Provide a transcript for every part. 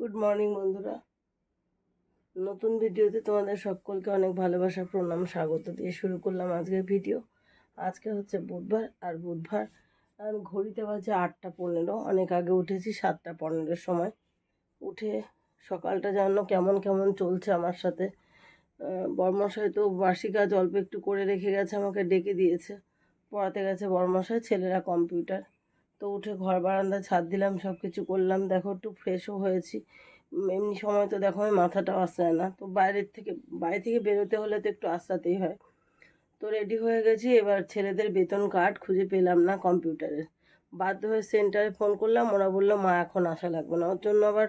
Good morning বন্ধুরা। নতুন ভিডিওতে তোমাদের সকলকে অনেক ভালোবাসা, প্রণাম, স্বাগত দিয়ে শুরু করলাম আজকের ভিডিও। আজকে হচ্ছে বুধবার, আর বুধবার ঘড়িতে বাজে আটটা পনেরো। অনেক আগে উঠেছি সাতটা পনেরোর সময়। উঠে সকালটা যেন কেমন কেমন চলছে আমার সাথে। বর্মশাই তো বার্ষি কাজ অল্প একটু করে রেখে গেছে, আমাকে ডেকে দিয়েছে। পড়াতে গেছে বর্মশাই, ছেলেরা কম্পিউটার। তো উঠে ঘর বারান্দা, ছাদ দিলাম সব কিছু করলাম। দেখো, একটু ফ্রেশও হয়েছি। এমনি সময় তো দেখো আমি মাথাটাও আসায় না। তো বাইরের থেকে বাইরে থেকে বেরোতে হলে তো একটু আসাতেই হয়। তো রেডি হয়ে গেছি, এবার ছেলেদের বেতন কার্ড খুঁজে পেলাম না কম্পিউটারে বাধ্য হয়ে সেন্টারে ফোন করলাম, ওরা বলল, মা, এখন আসা লাগবে না। ওর জন্য আবার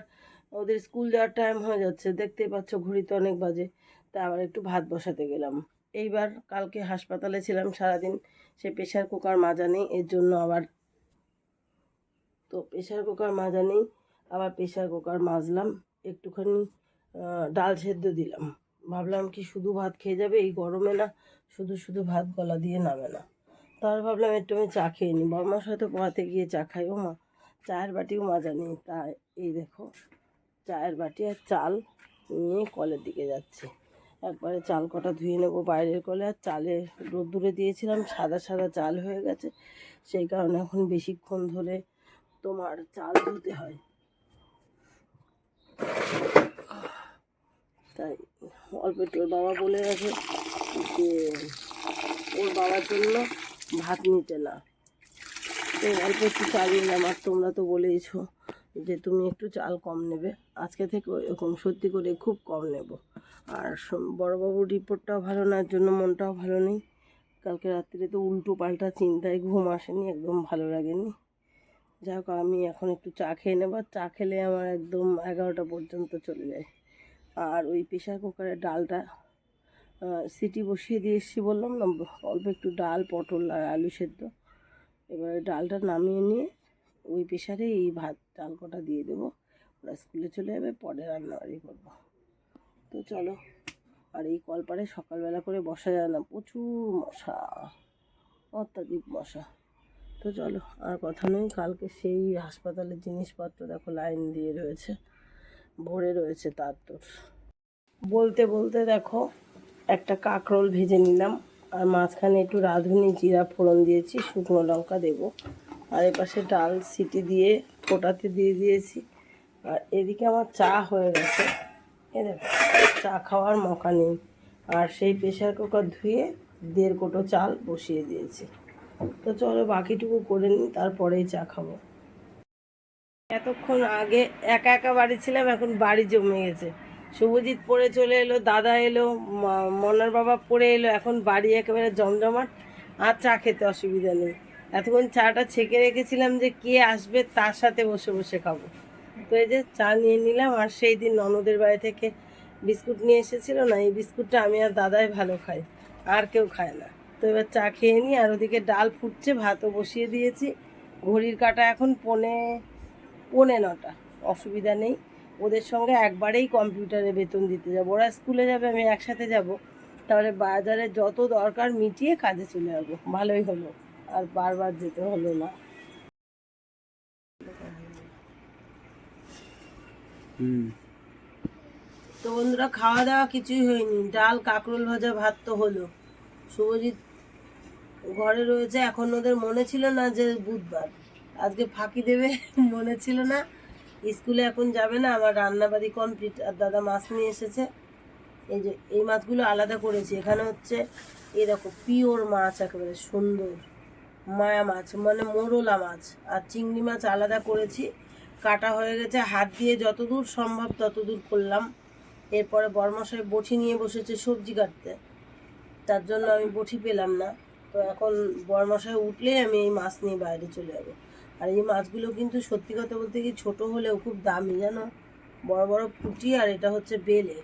ওদের স্কুল যাওয়ার টাইম হয়ে যাচ্ছে। দেখতেই পাচ্ছ ঘড়িতে অনেক বাজে। তা আবার একটু ভাত বসাতে গেলাম। এইবার কালকে হাসপাতালে ছিলাম সারাদিন। সে প্রেশার কুকার মাজা নেই এর জন্য আবার তো প্রেশার কুকার মাজা নেই, আবার প্রেশার কুকার মাজলাম, একটুখানি ডাল সেদ্ধ দিলাম। ভাবলাম কি শুধু ভাত খেয়ে যাবে, এই গরমে না, শুধু শুধু ভাত গলা দিয়ে নামে না। তার ভাবলাম একটু আমি চা খেয়ে নিই বর্মার সাথে পড়াতে গিয়ে চা খাই, ও মা, চায়ের বাটিও মাজা নেই। তা এই দেখো, চায়ের বাটি আর চাল নিয়ে কলের দিকে যাচ্ছি। একবারে চাল কটা ধুয়ে নেব বাইরের কলে, আর চালে রোদ্দুরে দিয়েছিলাম, সাদা সাদা চাল হয়ে গেছে। সেই কারণে এখন বেশিক্ষণ ধরে তোমার চাল ধুতে হয়। তাই অল্প একটু বাবা বলে গেছে যে, ওর বাবার জন্য ভাত নিতে না। তো অল্প একটু চাল নিলাম আর তোমরা তো বলেইছো যে তুমি একটু চাল কম নেবে। আজকে থেকে এরকম সত্যি করে খুব কম নেব। আর বড়বাবুর রিপোর্টটাও ভালো না জন্য মনটাও ভালো নেই। কালকে রাত্রিরে তো উল্টো পাল্টা চিন্তায় ঘুম আসেনি, একদম ভালো লাগেনি। যাই হোক, আমি এখন একটু চা খেয়ে নেব। চা খেলে আমার একদম এগারোটা পর্যন্ত চলে যায়। আর ওই প্রেশার কুকারের ডালটা সিটি বসিয়ে দিয়ে এসেছি বললাম না, অল্প একটু ডাল, পটল আর আলু সেদ্ধ। এবারে ডালটা নামিয়ে নিয়ে ওই প্রেশারে এই ভাত, ডাল কটা দিয়ে দেবো। ওরা স্কুলে চলে যাবে, পরে রান্নাবাড়ি করব। তো চলো, আর এই কলপারে সকালবেলা করে বসা যায় না, প্রচুর মশা, অত্যাধিক মশা। তো চলো, আর কথা নেই, কালকে সেই হাসপাতালের জিনিসপত্র দেখো, লাইন দিয়ে রয়েছে, ভরে রয়েছে তার তোর। বলতে বলতে দেখো, একটা কাঁকরোল ভেজে নিলাম, আর মাঝখানে একটু রাঁধুনি, জিরা ফোড়ন দিয়েছি, শুকনো লঙ্কা দেবো। আর এপাশে ডাল সিটি দিয়ে ফোটাতে দিয়ে দিয়েছি। আর এদিকে আমার চা হয়ে গেছে। এ দেখো, চা খাওয়ার মকা নেই। আর সেই প্রেশার কুকার ধুয়ে দেড় কোটো চাল বসিয়ে দিয়েছি। তো চলো বাকিটুকু করে নিই, তারপরেই চা খাব। এতক্ষণ আগে একা একা বাড়ি ছিলাম, এখন বাড়ি জমে গেছে। শুভজিৎ পড়ে চলে এলো, দাদা এলো মনার বাবা পড়ে এলো, এখন বাড়ি একেবারে জমজমাট, আর চা খেতে অসুবিধা নেই। এতক্ষণ চাটা ছেঁকে রেখেছিলাম যে কে আসবে, তার সাথে বসে বসে খাব। তো এই যে চা নিয়ে নিলাম, আর সেই দিন ননদের বাড়ি থেকে বিস্কুট নিয়ে এসেছিল না, এই বিস্কুটটা আমি আর দাদাই ভালো খাই, আর কেউ খায় না। তো এবার চা খেয়ে নিই আর ওদিকে ডাল ফুটছে ভাতও বসিয়ে দিয়েছি। ঘড়ির কাটা এখন পনে পৌনে নটা অসুবিধা নেই। ওদের সঙ্গে একবারেই কম্পিউটারে বেতন দিতে যাব। ওরা স্কুলে যাবে আমি একসাথে যাব। তাহলে বাজারে যত দরকার মিটিয়ে কাজে চলে যাব। ভালোই হলো আর বারবার যেতে হলো না। তো বন্ধুরা খাওয়া দাওয়া কিছুই হয়নি। ডাল কাঁকরোল ভাজা ভাত তো হলো। শুভজিৎ ঘরে রয়েছে, এখন ওদের মনে ছিল না যে বুধবার। আজকে ফাঁকি দেবে, মনে ছিল না। স্কুলে এখন যাবে না, আমার রান্নাবাড়ি কমপ্লিট আর দাদা মাছ নিয়ে এসেছে। এই যে, এই মাছগুলো আলাদা করেছি। এখানে হচ্ছে, এই দেখো, পিওর মাছ একেবারে, সুন্দর। মায়া মাছ মানে মোরলা মাছ। আর চিংড়ি মাছ আলাদা করেছি। কাটা হয়ে গেছে, হাত দিয়ে যতদূর সম্ভব ততদূর করলাম। এরপরে বরমশাই বটি নিয়ে বসেছে সবজি কাটতে। তার জন্য আমি বটি পেলাম না। তো এখন বরমশাই উঠলেই আমি এই মাছ নিয়ে বাইরে চলে যাব। আর এই মাছগুলো কিন্তু সত্যি কথা বলতে কি ছোট হলেও খুব দামি, জানো? বড় বড় পুঁটি আর এটা হচ্ছে বেলে।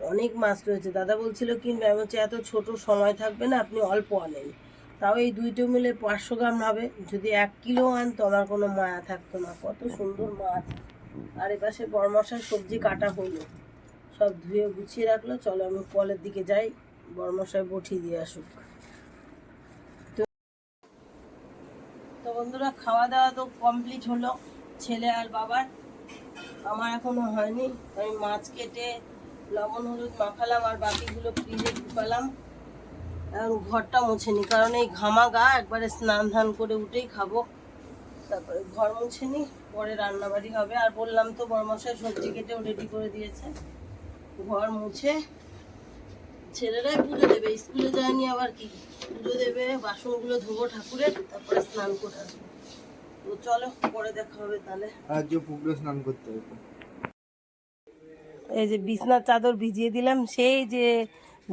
অনেক মাছ রয়েছে। দাদা বলছিল কিনবে আমি হচ্ছে এত ছোট সময় থাকবে না, আপনি অল্প আনেন। তাও এই দুইটো মিলে পাঁচশো গ্রাম হবে। যদি এক কিলো আনতো আমার কোনো মায়া থাকতো না। কত সুন্দর মাছ। আর এপাশে বরমশার সবজি কাটা হলো। সব ধুয়ে গুছিয়ে রাখল। চলো আমি কলের দিকে যাই। বরমশাই বটি দিয়ে আসুক তো- তো বন্ধুরা খাওয়া দাওয়া তো কমপ্লিট হলো, ছেলে আর বাবার। আমার এখনও হয়নি, আমি মাছ কেটে লবণ, হলুদ মাখালাম আর বাকিগুলো ফ্রিজে ঢুকালাম। এখন ঘরটা মুছেনি কারণ এই ঘামা গা একবারে স্নান ধান করে উঠেই খাব। তারপরে ঘর মুছে নি, পরে রান্নাবাড়ি হবে। আর বললাম তো বড়মশাই সবজি কেটেও রেডি করে দিয়েছে। ঘর মুছে ছেলেরাই পুজো দেবে, স্কুলে যায়নি আবার কি? পুজো দেবে বাসনগুলো ধোবো ঠাকুরের তারপরে স্নান করে আসব। তো চলো পরে দেখা হবে তাহলে। যে পুকুরে স্নান করতে হবে। এই যে বিছনার চাদর ভিজিয়ে দিলাম সেই যে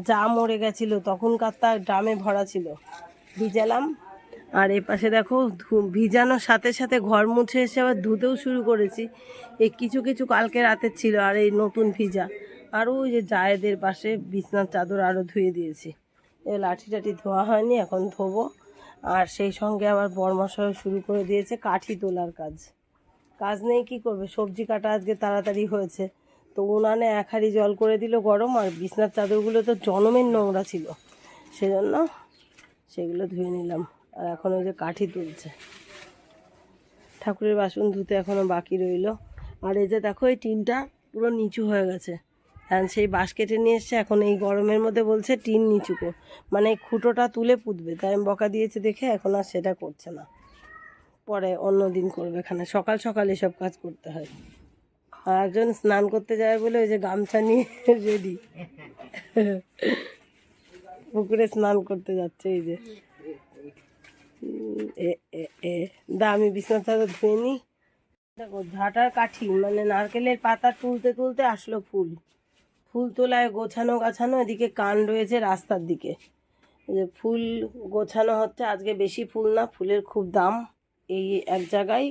যা মরে গেছিল তখনকার তার ড্রামে ভরা ছিল। ভিজালাম। আর এই পাশে দেখো ধু- ভিজানোর সাথে সাথে ঘর মুছে এসে আবার ধুতেও শুরু করেছি। এই কিছু কিছু কালকে রাতের ছিল আর এই নতুন ভিজা। আর ওই যে জায়েদের পাশে বিছনার চাদর আরও ধুয়ে দিয়েছি। লাঠি টাঠি ধোয়া হয়নি, এখন ধোবো। আর সেই সঙ্গে আবার বরমশাও শুরু করে দিয়েছে কাঠি তোলার কাজ। কাজ নেই, কি করবে? সবজি কাটা আজকে তাড়াতাড়ি হয়েছে। তো উনানে এক হাঁড়ি জল করে দিল গরম, আর বিছনার চাদরগুলো তো জনমের নোংরা ছিল। সেজন্য সেগুলো ধুয়ে নিলাম। আর এখন ওই যে কাঠি তুলছে। ঠাকুরের বাসন ধুতে এখনও বাকি রইল। আর এই যে দেখো, এই টিনটা পুরো নিচু হয়ে গেছে। সেই বাঁশ কেটে নিয়ে এসছে, এখন এই গরমের মধ্যে বলছে টিন নিচু কর মানে খুঁটোটা তুলে পুঁতবে। তাই আমি বকা দিয়েছে দেখে, এখন আর সেটা করছে না। পরে অন্য দিন করবে এখানে। সকাল সকাল এসব কাজ করতে হয়। আর একজন স্নান করতে যায় বলে ওই যে গামছা নিয়ে রেডি পুকুরে স্নান করতে যাচ্ছে এই যে। এ এ এ। দা, আমি বিছনা চাদর ধুয়ে নিই। দেখো, ঝাঁটার কাঠি মানে নারকেলের পাতা তুলতে তুলতে আসলো ফুল। ফুল তোলায় গোছানো গাছানো, এদিকে কান রয়েছে রাস্তার দিকে। যে ফুল গোছানো হচ্ছে, আজকে বেশি ফুল না, ফুলের খুব দাম, এই এক জায়গায়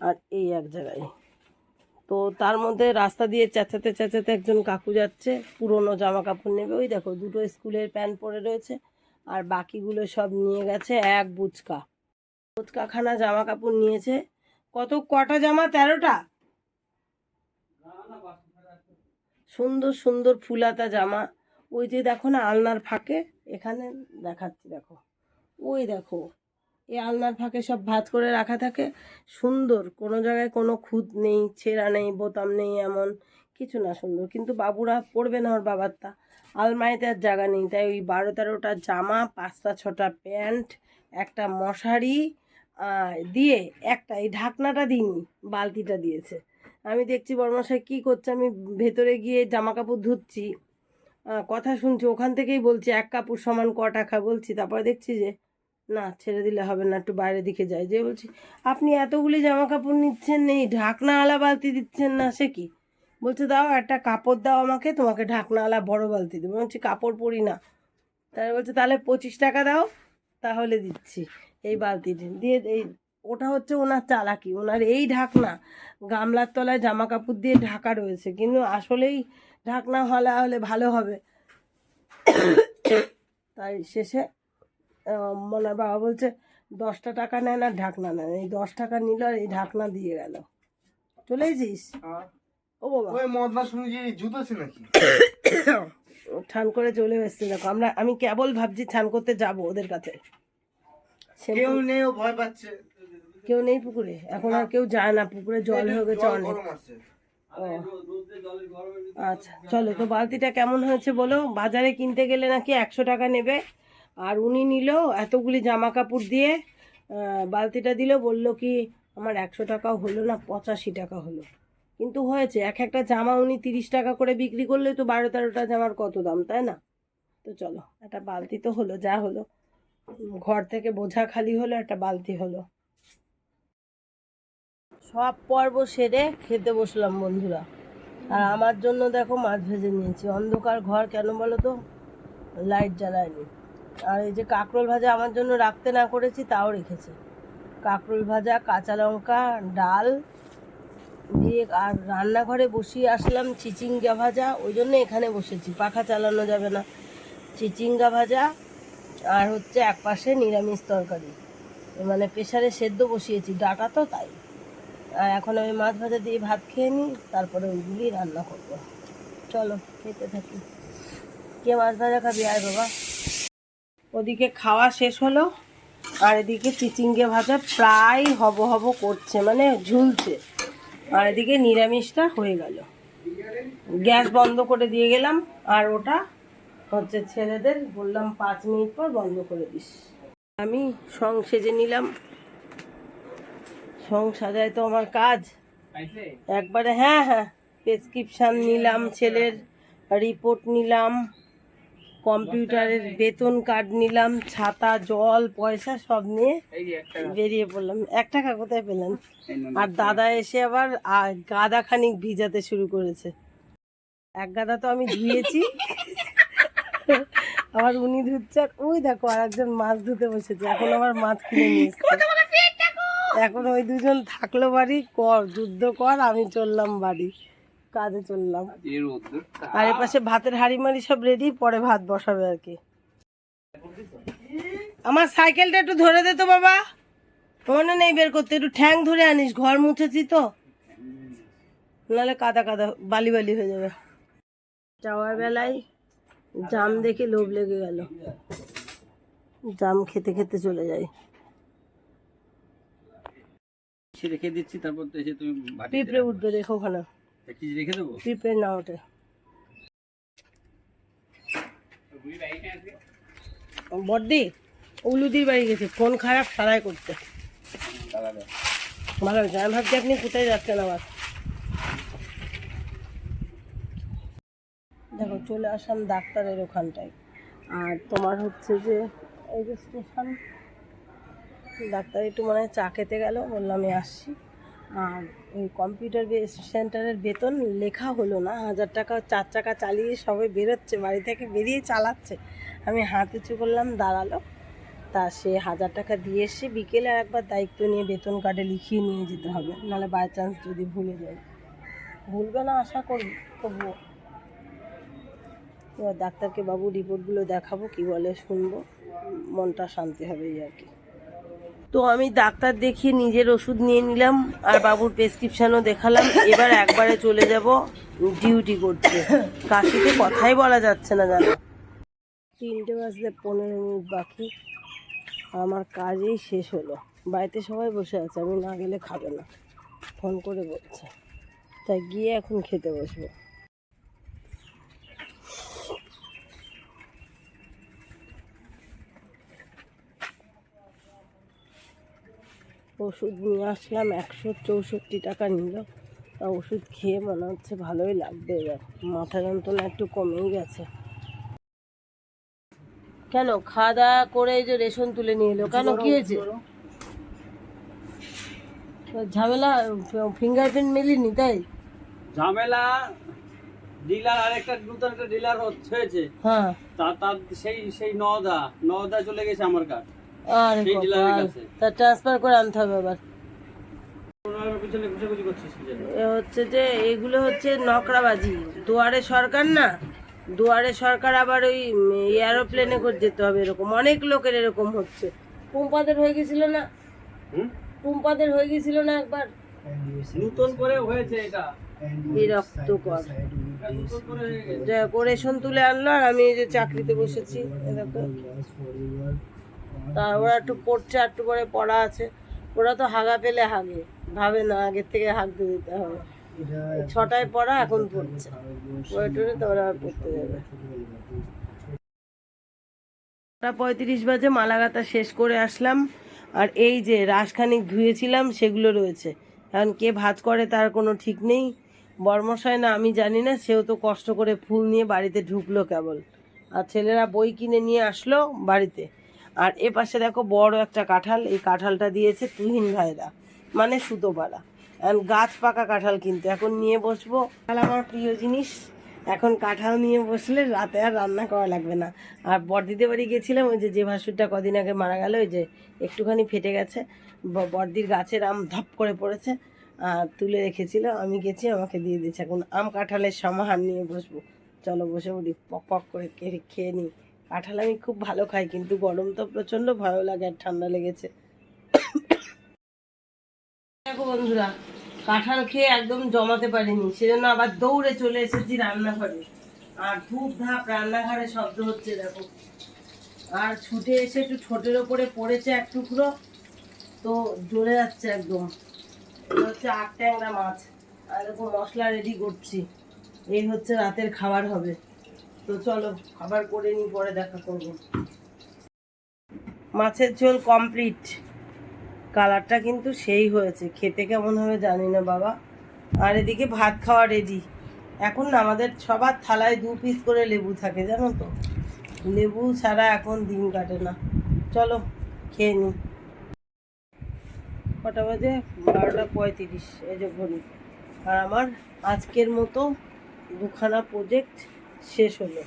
আর এই এক জায়গায়। তো তার মধ্যে রাস্তা দিয়ে চেঁচাতে চেঁচাতে একজন কাকু যাচ্ছে, পুরনো জামা কাপড় নেবে। ওই দেখো, দুটো স্কুলের প্যান্ট পরে রয়েছে, আর বাকিগুলো সব নিয়ে গেছে এক বুচকা। বুচকাখানা জামা কাপড় নিয়েছে। কত, কটা জামা? তেরোটা? সুন্দর সুন্দর ফুলাতা জামা। ওই যে দেখো না আলনার ফাঁকে, এখানে দেখাচ্ছি দেখো। ওই দেখো, এই আলনার ফাঁকে সব ভাত করে রাখা থাকে। সুন্দর, কোনো জায়গায় কোনো খুঁত নেই, ছেঁড়া নেই, বোতাম নেই এমন, কিছু না সুন্দর। কিন্তু বাবুরা পড়বে না ওর বাবারটা। আলমারিতে আর জায়গা নেই, তাই ওই বারো তেরোটা জামা, পাঁচটা ছটা প্যান্ট, একটা মশারি দিয়ে একটা, এই ঢাকনাটা দিইনি, বালতিটা দিয়েছে। আমি দেখছি বর্মশাই কী করছে, আমি ভেতরে গিয়ে জামা কাপড় ধুচ্ছি কথা শুনছি, ওখান থেকেই বলছি, এক কাপড় সমান ক টাকা বলছি। তারপরে দেখছি যে, না, ছেড়ে দিলে হবে না, একটু বাইরের দিকে যাই। যে বলছি, আপনি এতগুলি জামা কাপড় নিচ্ছেন নেই ঢাকনাওয়ালা বালতি দিচ্ছেন না, সে কি? বলছে, দাও একটা কাপড় দাও আমাকে, তোমাকে ঢাকনাওয়ালা বড় বালতি দেবো। বলছি, কাপড় পরি না। তাহলে বলছে, তাহলে পঁচিশ টাকা দাও, তাহলে দিচ্ছি এই বালতিটি। দিয়ে এই ওটা হচ্ছে ওনার চালাকি ওনার এই ঢাকনা। গামলার তলায় জামা কাপড় দিয়ে ঢাকা রয়েছে কিন্তু আসলেই ঢাকনা হলে হলে ভালো হবে। তাই শেষে মনার বাবা বলছে দশটা টাকা নেয় না ঢাকনা নেয় এই দশ টাকা নিল আর এই ঢাকনা দিয়ে গেল। চলে এসিস ও বাবা। ওই মদনা শুনেছি জুতো নাকি? ঠান করে চলে এসছে। দেখো আমরা আমি কেবল ভাবছি ছান করতে যাব ওদের কাছে। কেউ নেই ও ভয় পাচ্ছে। কেউ নেই পুকুরে? এখন আর কেউ যায় না পুকুরে জল হয়ে গেছে অনেক। আচ্ছা চলো তো বালতিটা কেমন হয়েছে বলো? বাজারে কিনতে গেলে নাকি একশো টাকা নেবে। আর উনি নিল এতগুলি জামা কাপড় দিয়ে বালতিটা দিল বলল কি আমার একশো টাকাও হলো না পঁচাশি টাকা হলো। কিন্তু হয়েছে এক একটা জামা উনি তিরিশ টাকা করে বিক্রি করলে তো বারো তেরোটা জামার কত দাম তাই না? তো চলো একটা বালতি তো হলো যা হলো। ঘর থেকে বোঝা খালি হলো একটা বালতি হলো। সব পর্ব সেরে খেতে বসলাম বন্ধুরা। আর আমার জন্য দেখো মাছ ভেজে নিয়েছি। অন্ধকার ঘর কেন বলো তো? লাইট জ্বালায়নি। আর এই যে কাঁকরোল ভাজা আমার জন্য রাখতে না করেছি, তাও রেখেছে। কাঁকরোল ভাজা, কাঁচা লঙ্কা, ডাল দিয়ে আর রান্নাঘরে বসিয়ে আসলাম চিচিঙ্গা ভাজা। ওই জন্য এখানে বসেছি, পাখা চালানো যাবে না। চিচিঙ্গা ভাজা আর হচ্ছে এক পাশে নিরামিষ তরকারি। মানে প্রেশারে সেদ্ধ বসিয়েছি, ডাটা তো তাই। আর এখন আমি মাছ ভাজা দিয়ে ভাত খেয়ে নিই, তারপরে ওইগুলি রান্না করব। চলো, খেতে থাকি। কে মাছ ভাজা খাবি? আয় বাবা। ওদিকে খাওয়া শেষ হলো, আর এদিকে চিচিঙ্গে ভাজা প্রায় হব হব করছে মানে ঝুলছে। আর এদিকে নিরামিষটা হয়ে গেল। গ্যাস বন্ধ করে দিয়ে গেলাম, আর ওটা হচ্ছে ছেলেদের, বললাম পাঁচ মিনিট পর বন্ধ করে দিস। আমি সং সেজে নিলাম। সং সাজায় তো আমার কাজ। একবারে হ্যাঁ হ্যাঁ প্রেসক্রিপশান নিলাম ছেলের রিপোর্ট নিলাম কম্পিউটারের বেতন কার্ড নিলাম ছাতা জল পয়সা সব নিয়ে বেরিয়ে পড়লাম। এক টাকা কোথায় পেলেন? আর দাদা এসে আবার গাদা খানিক ভিজাতে শুরু করেছে। এক গাদা তো আমি ধুয়েছি। আবার উনি ধুচ্ছে আর ওই দেখো আর একজন মাছ ধুতে বসেছে। এখন আবার মাছ কিনে নিয়ে এসছে। এখন ওই দুজন থাকল বাড়ি কর যুদ্ধ কর আমি চললাম বাড়ি কাজে চললাম। আর এ পাশে ভাতের হাড়ি মারি সব রেডি পরে ভাত বসাবে আর কি। আমার সাইকেলটা একটু ধরে দে তো বাবা। মনে নেই বের করতে একটু ঠ্যাং ধরে আনিস ঘর মুছেছি তো। নাহলে কাদা কাদা বালি বালি হয়ে যাবে। যাওয়ার বেলায় জাম দেখে লোভ লেগে গেল। জাম খেতে খেতে চলে যাই। সে রেখে দিচ্ছি তারপর তো এসে তুমি পিঁপড়ে উঠবে দেখো ওখানে। কি রেখে দেবো? পিঁপড়ে না ওঠে। বড্ডি উলুদির বাড়ি গেছে ফোন খারাপ সারাই করতে। ভালো হয়েছে আমি ভাবছি আপনি কোথায় যাচ্ছেন আবার? দেখো চলে আসলাম ডাক্তারের ওখানটায়। আর তোমার হচ্ছে যে এই যে স্টেশন ডাক্তার একটু মনে হয় চা খেতে গেল বললাম আমি আসছি। আর ওই কম্পিউটার সেন্টারের বেতন লেখা হলো না, হাজার টাকা, চার চাকা চালিয়ে সবাই বেরোচ্ছে, বাড়ি থেকে বেরিয়ে চালাচ্ছে। আমি হাত উঁচু করলাম, দাঁড়াল। তা সে হাজার টাকা দিয়ে এসে বিকেলে আর একবার দায়িত্ব নিয়ে বেতন কার্ডে লিখিয়ে নিয়ে যেতে হবে, নাহলে বাই চান্স যদি ভুলে যায়। ভুলবে না আশা করি, তবুও। এবার ডাক্তারকে বাবু রিপোর্টগুলো দেখাবো, কি বলে শুনব, মনটা শান্তি হবে এই আর কি। তো আমি ডাক্তার দেখিয়ে নিজের ওষুধ নিয়ে নিলাম, আর বাবুর প্রেসক্রিপশনও দেখালাম। এবার একবারে চলে যাব ডিউটি করতে। কাশিতে কথাই বলা যাচ্ছে না জানো। তিনটে বাজতে পনেরো মিনিট বাকি। আমার কাজেই শেষ হলো। বাড়িতে সবাই বসে আছে, আমি না গেলে খাবে না। ফোন করে বলছে। তাই গিয়ে এখন খেতে বসবো। ওষুধ নিয়ে আসলাম একশো চৌষট্টি টাকা নিল। তা ওষুধ খেয়ে মনে হচ্ছে ভালোই লাগবে এবার। মাথা যন্ত্রণা একটু কমেই গেছে। কেন? খাওয়া দাওয়া করে যে রেশন তুলে নিয়ে এলো। কেন? কি হয়েছে? ঝামেলা ফিঙ্গারপ্রিন্ট মেলিনি তাই? ঝামেলা ডিলার আরেকটা নতুন একটা ডিলার হয়েছে হ্যাঁ। তা তার সেই সেই নদা নদা চলে গেছে আমার কাছ। তা ট্রান্সফার করে আনতে হবে আবার? এ হচ্ছে যে এগুলো হচ্ছে নকরাবাজি। দুয়ারে সরকার না দুয়ারে সরকার আবার ওই করে যেতে হবে এরকম। অনেক লোকের এরকম হচ্ছে। পুম্পাদের হয়ে গেছিল না? পুম্পাদের হয়ে গেছিল না একবার? নতুন করে হয়েছে এটা। বিরক্তকর করে রেশন তুলে আনলো আর আমি যে চাকরিতে বসেছি দেখো। তা ওরা একটু পড়ছে, একটু করে পড়া আছে। ওরা তো হাগা পেলে হাগে, ভাবে না আগের থেকে হাগতে দিতে হবে। ছটায় পড়া, এখন পড়ছে। পড়ে টড়ে তো ওরা পড়তে যাবে। পঁয়ত্রিশ বাজে মালাগাতা শেষ করে আসলাম। আর এই যে রাসখানিক ধুয়েছিলাম, সেগুলো রয়েছে। এখন কে ভাত করে তার কোনো ঠিক নেই। বর্মশায় না, আমি জানি না, সেও তো কষ্ট করে ফুল নিয়ে বাড়িতে ঢুকলো কেবল। আর ছেলেরা বই কিনে নিয়ে আসলো বাড়িতে। আর এ পাশে দেখো বড় একটা কাঁঠাল, এই কাঁঠালটা দিয়েছে তুহিন ভাইরা মানে সুতোপাড়া। গাছ পাকা কাঁঠাল কিন্তু, এখন নিয়ে বসবো। কাঁঠাল আমার প্রিয় জিনিস, এখন কাঁঠাল নিয়ে বসলে রাতে আর রান্না করা লাগবে না। আর বর্দিতে বাড়ি গেছিলাম, ওই যে যে ভাসুরটা কদিন আগে মারা গেল, ওই যে একটুখানি ফেটে গেছে বর্দির গাছের আম ধপ করে পড়েছে, আর তুলে রেখেছিল, আমি গেছি, আমাকে দিয়ে দিয়েছে। এখন আম কাঁঠালের সমাহার নিয়ে বসবো। চলো বসে পড়ি, পক পক করে খেয়ে নিই। কাঁঠাল আমি খুব ভালো খাই, কিন্তু গরম তো প্রচণ্ড ভালো লাগে আর ঠান্ডা লেগেছে। দেখো বন্ধুরা, কাঁঠাল খেয়ে একদম জমাতে পারিনি, সেজন্য আবার দৌড়ে চলে এসেছি রান্নাঘরে। আর ধূপ ধাপ রান্নাঘরে শব্দ হচ্ছে, দেখো। আর ছুটে এসে একটু ঠোঁটের ওপরে পড়েছে এক টুকরো, তো জ্বলে যাচ্ছে একদম। হচ্ছে আট ট্যাংরা মাছ, আর এরকম মশলা রেডি করছি। এই হচ্ছে রাতের খাবার হবে। তো চলো, খাবার করে নিই পরে দেখা করব। মাছের ঝোল কমপ্লিট কালারটা কিন্তু সেই হয়েছে, খেতে কেমন হবে জানি না বাবা। আর এদিকে ভাত খাওয়া রেডি এখন আমাদের সবার থালায় দু পিস করে লেবু থাকে, জানো তো? লেবু ছাড়া এখন দিন কাটে না। চলো, খেয়ে নিই কটা বাজে? বারোটা পঁয়ত্রিশ, এই যে ঘড়ি। আর আমার আজকের মতো দুখানা প্রজেক্ট শেষ হলো।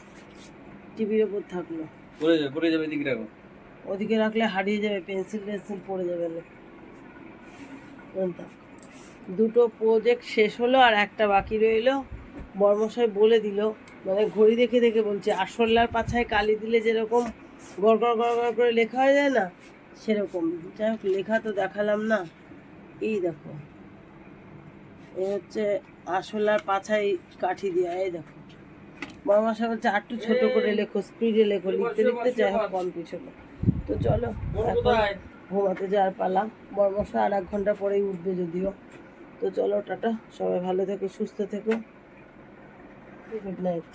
টিভির ওপর থাকল। পড়ে যাবে পড়ে যাবে এদিকে রাখো। ওদিকে রাখলে হারিয়ে যাবে পেন্সিল পেন্সিল পড়ে যাবে না। দুটো প্রজেক্ট শেষ হলো আর একটা বাকি রইল। বর্মশাই বলে দিল মানে ঘড়ি দেখে দেখে বলছে আসল্লার পাছায় কালি দিলে যেরকম গড় গড় গড় গড় করে লেখা হয়ে যায় না সেরকম। যাই হোক লেখা তো দেখালাম না। এই দেখো। এই হচ্ছে আসলার পাছায় কাঠি দেওয়া এই দেখো। বর্মশাই বলছে আর একটু ছোট করে লেখো স্পিডে লেখো লিখতে লিখতে যাই হোক কম হলো তো চলো এখন ঘুমাতে যাওয়ার পালা। মশা আর এক ঘণ্টা পরেই উঠবে যদিও। তো চলো টাটা। সবাই ভালো থেকো সুস্থ থেকো। Good night